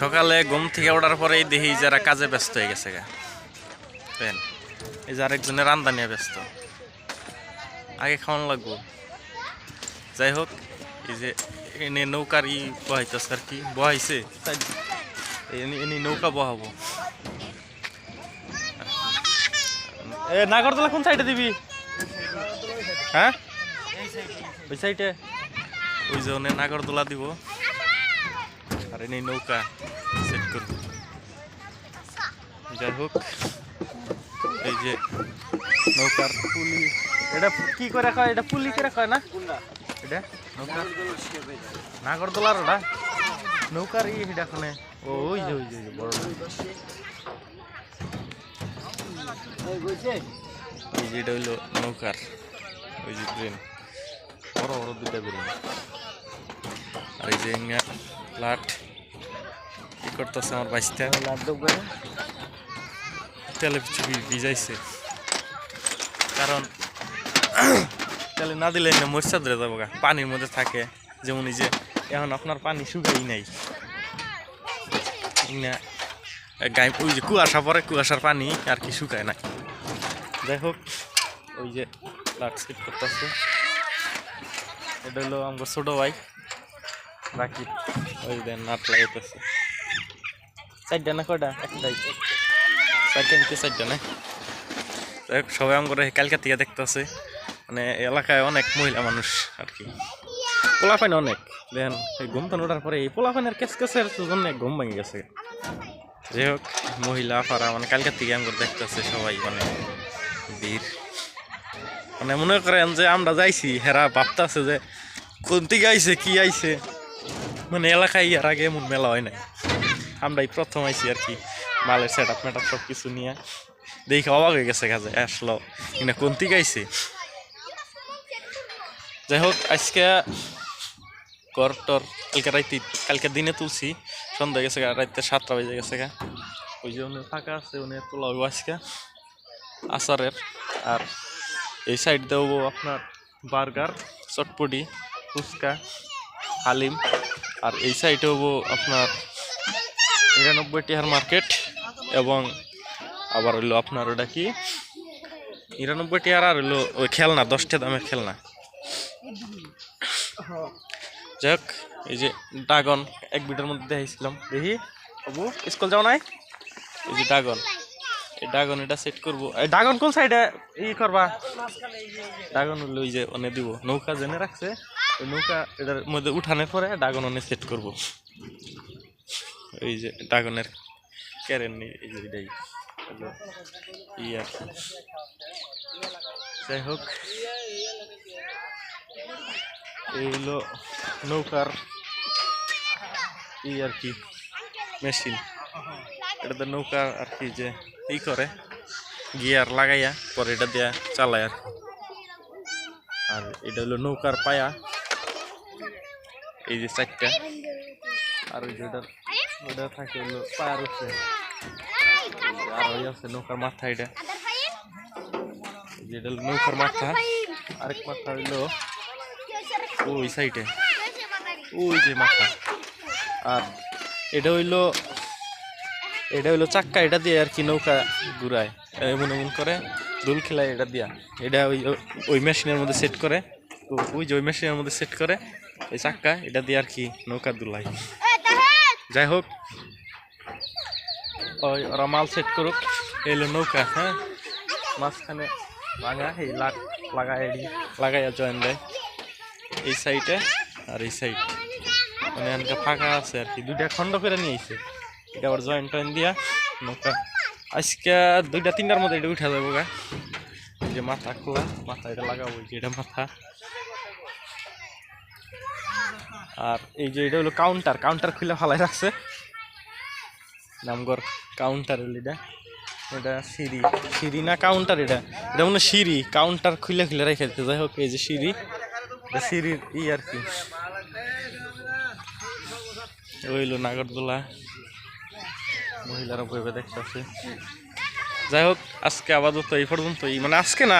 সকালে ঘুম থেকে ওঠার পরেই দেখি যারা কাজে ব্যস্ত হয়ে গেছে গা। পেন, এই যে আরেকজনের রান্দা নিয়ে ব্যস্ত। আগে খাওয়ানো লাগবো। যাই হোক, এই যে এনে নৌকার ই বহাইতেছে আর কি। বহাইছে? তাই এনে নৌকা বহাবো। এ, নাগরদোলা কোন সাইডে দিবি? হ্যাঁ? ওই সাইডে। ওই যে নাগরদোলা দিব। আর এনে নৌকা সেট করব যাই হোক এই যে নৌকার পুলি এটা কি করে কয় এটা পুলি করে কয় না এটা নৌকা নাগরদোলার ওটা নৌকার ই এটা ওখানে ও, ওই যে ওই যে ওই যে বড় এই যে এটা হইল নৌকার ওই যে ট্রেন বড় বড় দুটা বেরোন আর এই যে ইঙ্গা লাট কি করতেছে আমার বাইশটা তেলে কিছু ভিজাইছে। কারণ তেলে না দিলে না মরচা ধরে যাব গা। পানির মধ্যে থাকে। যেমন এই যে এখন আপনার পানি শুকাই নাই। না গাই ওই যে কুয়াশা পরে কুয়াশার পানি আর কি শুকায় না যাই হোক ওই যে লাট সেট করতেছে। এটা হলো আমার ছোট ভাই। বাকি ওই দেন নাট লাগাইতেছে। চারটা না কয়টা? একটাই চারটা নিতে চারটা যাই হোক, সবাই আমার কালকা থেকে দেখতেছে। মানে এলাকায় অনেক মহিলা মানুষ আর কি। পোলাপাইন অনেক। দেন এই ঘুম তো ওঠার পরে এই পোলাপাইনের কেস কেসের জন্য ঘুম ভেঙে গেছে। যাই হোক, মহিলা, পাড়া মানে কালকার থেকে আমার দেখতেছে সবাই মানে বীর। মানে মনে করেন যে আমরা যাইছি, হেরা ভাবতেছে যে কোন থেকে আইছে, কি আইছে। মানে এলাকায় এর আগে এমন মেলা হয় নাই। আমরাই প্রথম আইছি আর কি। মালের সেট আপ মেট সব কিছু নিয়ে। দেখে অবাক হয়ে গেছে কাজে আসলো। কিনা কোন থেকে আইছে? যাই হোক, আজকে কর টর কালকে রাইতে কালকে দিনে তুলছি। সন্ধ্যা গেছে গা, রাইতে সাতটা বেজে গেছে গা। ওই যে উনি ফাঁকা আছে উনি তোলা হইব আজকে। আচারের। আর এই সাইড দেবো আপনার বার্গার, চটপটি, ফুচকা, হালিম। আর এই সাইডে হব আপনার নিরানব্বই টিহার মার্কেট এবং আবার হইল আপনার ওটা কি? নিরানব্বই টিহার আর হইল ওই খেলনা, দশটা দামের খেলনা। যাক এই যে ড্রাগন, এক বিটার মধ্যে দেখাইছিলাম। দেখি, বাবু, স্কুল যাও নাই? এই যে ড্রাগন। এই ড্রাগন এটা সেট করব। এই ড্রাগন কোন সাইডে ই করবা? ড্রাগন হলো ওই যে অনে দিব। নৌকা জেনে রাখছে, ওই নৌকা এটার মধ্যে উঠানোর পরে ড্রাগন অনে সেট করব। এই যে ড্রাগনের ক্যারেন এই যে এটাই। ই আর যাই হোক, এই হলো নৌকার ই আর কি, মেশিন। এটাতে নৌকা আর কি যে ই করে, গিয়ার লাগাইয়া পরে এটা দিয়া চালায় আর। আর এটা হলো নৌকার পায়া। এই যে চারটা। আর ওই যে ওটার ওটা থাকে হলো পায়ার উঠছে আর ওই আছে নৌকার মাথা এটা। এই যে এটা হলো নৌকার মাথা। আরেক মাথা হইল ওই সাইডে ওই যে মাথা। আর এটা হইল এটা হইল চাক্কা এটা দিয়ে আর কি নৌকা ঘুরায়। এমন এমন করে দুল খেলায় এটা দিয়া। এটা ওই ওই মেশিনের মধ্যে সেট করে। ওই যে ওই মেশিনের মধ্যে সেট করে এই চাক্কা এটা দিয়ে আর কি নৌকা দুলাই যাই হোক। ওই ওরা মাল সেট করুক, এই হলো নৌকা হ্যাঁ? মাঝখানে ভাঙা, এই লাগ লাগাই লাগাইয়া জয়েন দেয়। এই সাইডে আর এই সাইড মানে এনকা ফাঁকা আছে আর কি, দুইটা খণ্ড করে নিয়ে আইছে। এটা আবার জয়েন্ট টয়েন দিয়া নৌকা। আজকে দুইটা, তিনটার মধ্যে এটা উঠা যাব গা। যে মাথা খোলা, মাথা এটা লাগাবো যে এটা মাথা। আর এই যে এটা হলো কাউন্টার কাউন্টার খুলে ফালাই রাখছে। নামগর কাউন্টার হলো এটা। এটা সিঁড়ি সিঁড়ি না কাউন্টার এটা? এটা মনে সিঁড়ি কাউন্টার খুলে খুলে রেখে দিতে। যাই হোক, এই যে সিঁড়ি সিঁড়ির ই আর কি। ওইলো নাগরদোলা। মহিলারা বইবে দেখতেছে। যাই হোক, আজকে আপাতত এই পর্যন্তই। মানে আজকে না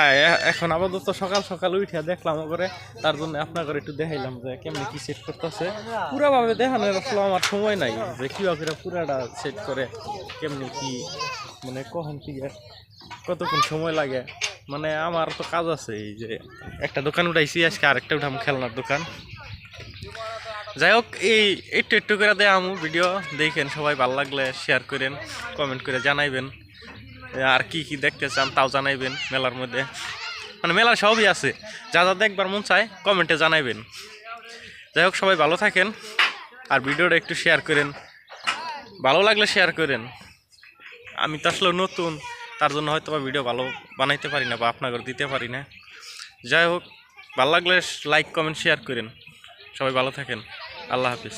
এখন আপাতত সকাল সকাল উঠে দেখলাম করে তার জন্য আপনাকে একটু দেখাইলাম যে কেমনি কি সেট করতেছে। পুরাভাবে দেখানোর আসলে আমার সময় নাই, যে কীভাবে পুরাটা সেট করে কেমনি কি মানে কখন কি, কতক্ষণ সময় লাগে। মানে আমার তো কাজ আছে, এই যে একটা দোকান উঠাইছি, আজকে আরেকটা উঠাম খেলনার দোকান। যাই হোক, এই একটু একটু করে দেয় আমু ভিডিও দেখেন, সবাই ভালো লাগলে শেয়ার করেন কমেন্ট করে জানাইবেন। আর কি কি দেখতে চান তাও জানাইবেন মেলার মধ্যে। মানে মেলার সবই আছে। যা যা দেখবার মন চায়, কমেন্টে জানাইবেন। যাই হোক, সবাই ভালো থাকেন আর ভিডিওটা একটু শেয়ার করেন। ভালো লাগলে শেয়ার করেন। আমি তো আসলে নতুন, তার জন্য হয়তো বা ভিডিও ভালো বানাইতে পারি না বা আপনাদের দিতে পারি না। যাই হোক, ভালো লাগলে লাইক কমেন্ট শেয়ার করেন। সবাই ভালো থাকেন। আল্লাহ হাফিজ।